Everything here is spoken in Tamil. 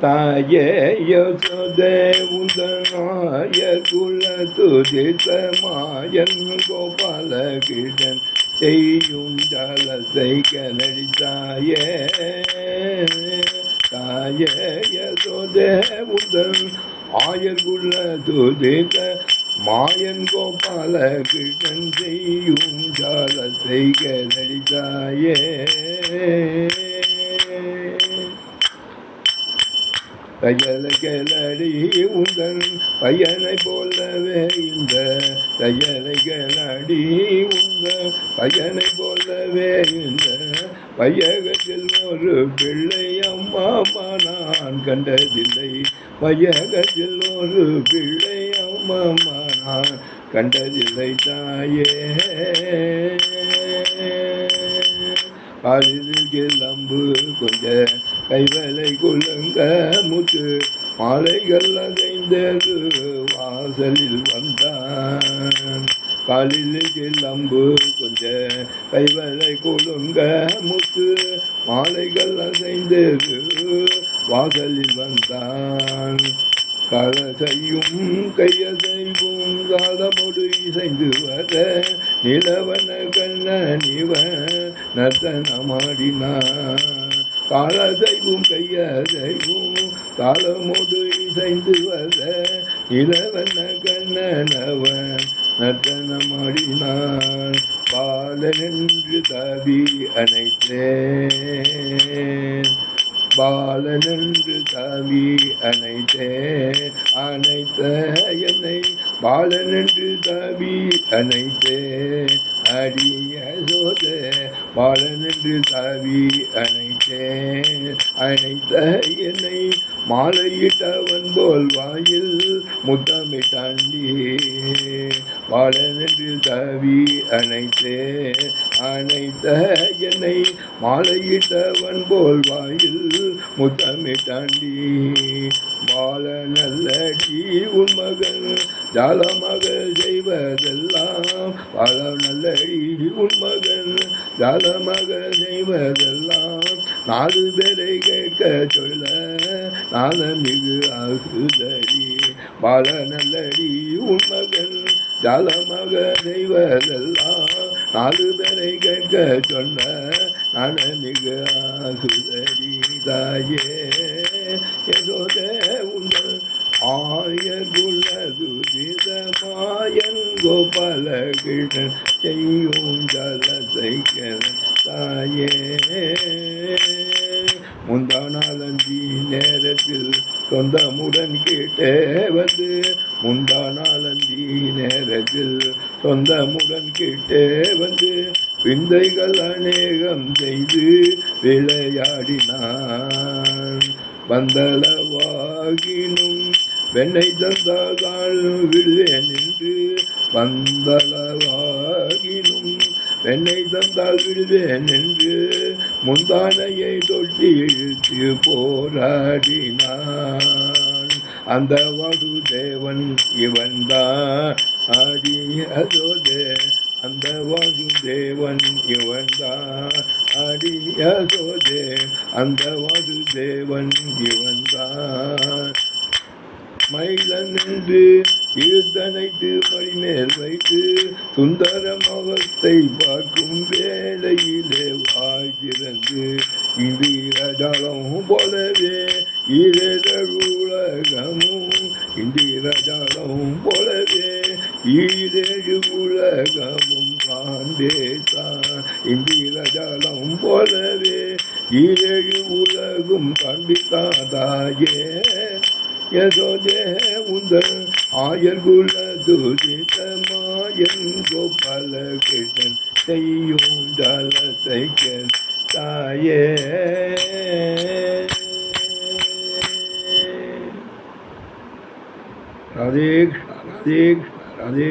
தாயே யசோதே உந்தனாய குல துதித்த கோபால கிருஷ்ணன் செய்யும் ஜலத்தை கலடித்தாயே தாயே யசோதே உந்தன் ஆயர்குள்ள துதித்த மாயன் கோபால கிருஷ்ணன் செய்யும் ஜாலத்தை கலடித்தாயே தையல கேளடி உந்தன் பையனை போலவே இந்த தையலை கேளடி உந்த பையனை போலவே இந்த பையகத்தில் ஒரு பிள்ளை அம்மாமா நான் கண்டதில்லை. பையகத்தில் ஒரு பிள்ளை அம்மாமா நான் கண்டதில்லை தாயே. காலில் கிளம்பு கொஞ்ச கைவலை கொள்ளுங்க முத்து மாலைகள் அதைந்தது வாசலில் வந்தான். காலில் கிளம்பு கொஞ்ச கைவலை கொள்ளுங்க முத்து மாலைகள் அசைந்தது வாசலில் வந்தான். கலசையும் கையசைவும் காலமொடு இசைந்து வர நிலவன கண்ணனிவன் நர்த்தனமாடினான். காலசைவும் கையசைவும் காலமோடு இசைந்து வர நிலவன கண்ணனவன் நர்த்தனமாடினான் பாலனென்று தபி அனைத்தேன் பாலனென்று தவி அனைத்தே அனைத்த என்னை பாலனென்று தவி அனைத்தே அடிய சோத பாலனென்று தாவி அணைத்தேன். அணைத்த என்னை மாலையிட்டவன் போல் வாயில் முத்தமிட்டாண்டி பாலனென்று தவி அணைத்தே அணைத்த என்னை மாலையிட்டவன் போல் வாயில் முத்தமிட்டாண்டி வாழ நல்லடி உன் மகன் ஜால மகள் செய்வதெல்லாம் வாழ நல்லடி உன் மகன் ஜால மகள் செய்வதெல்லாம் நாலு பேரை கேட்க சொல்ல நான மிகு ஆகுதடி பால நல்லடி உன் மகன் ஜாலமாக செய்வதெல்லாம் நாலு பேரை கேட்க சொன்ன நான மிகு ஆகுதடி தாயே. ஏதோ உங்கள் ஆயர் குலதுதித மாயன் கோபால கிருஷ்ணன் செய்யும் ஜலத்தை தாயே முந்தானாலஞ்சி நேரத்தில் சொந்தமுடன் கேட்டே வந்து முந்தானாலஞ்சி நேரத்தில் சொந்தமுடன் கேட்டே வந்து விந்தைகள் அநேகம் செய்து விளையாடினான். வந்தளவாகினும் வெண்ணை தந்தால் விடுவேன் என்று வந்தளவா என்னை தந்தால் விடுவேன் என்று முந்தானையை தொட்டி இழுத்து போராடினான். அந்த வாசுதேவன் இவன்தான் ஆடி அதோதே அந்த வாசுதேவன் இவன்தான் அடியதோதே. அதோதே அந்த வாசுதேவன் இவன்தான் மயிலன் என்று இழுத்தனைத்து மணிமேல் வைத்து சுந்தர முகத்தை பார்க்கும் வேளையிலே வாய்கிறது இந்திரஜாலம் போலவே ஈரேழு இந்திரஜாலம் போலவே ஈரேழு உலகமும் காண்பேதான் இந்திரஜாலம் போலவே ஈரேழு உலகும் கண்டித்தாதாயே யசோதே உந்தன் ஆயர்குல துதித்த கோபால கிருஷ்ணன் செய்யும் ஜலத்தை தாயே ராதே ராதே ராதே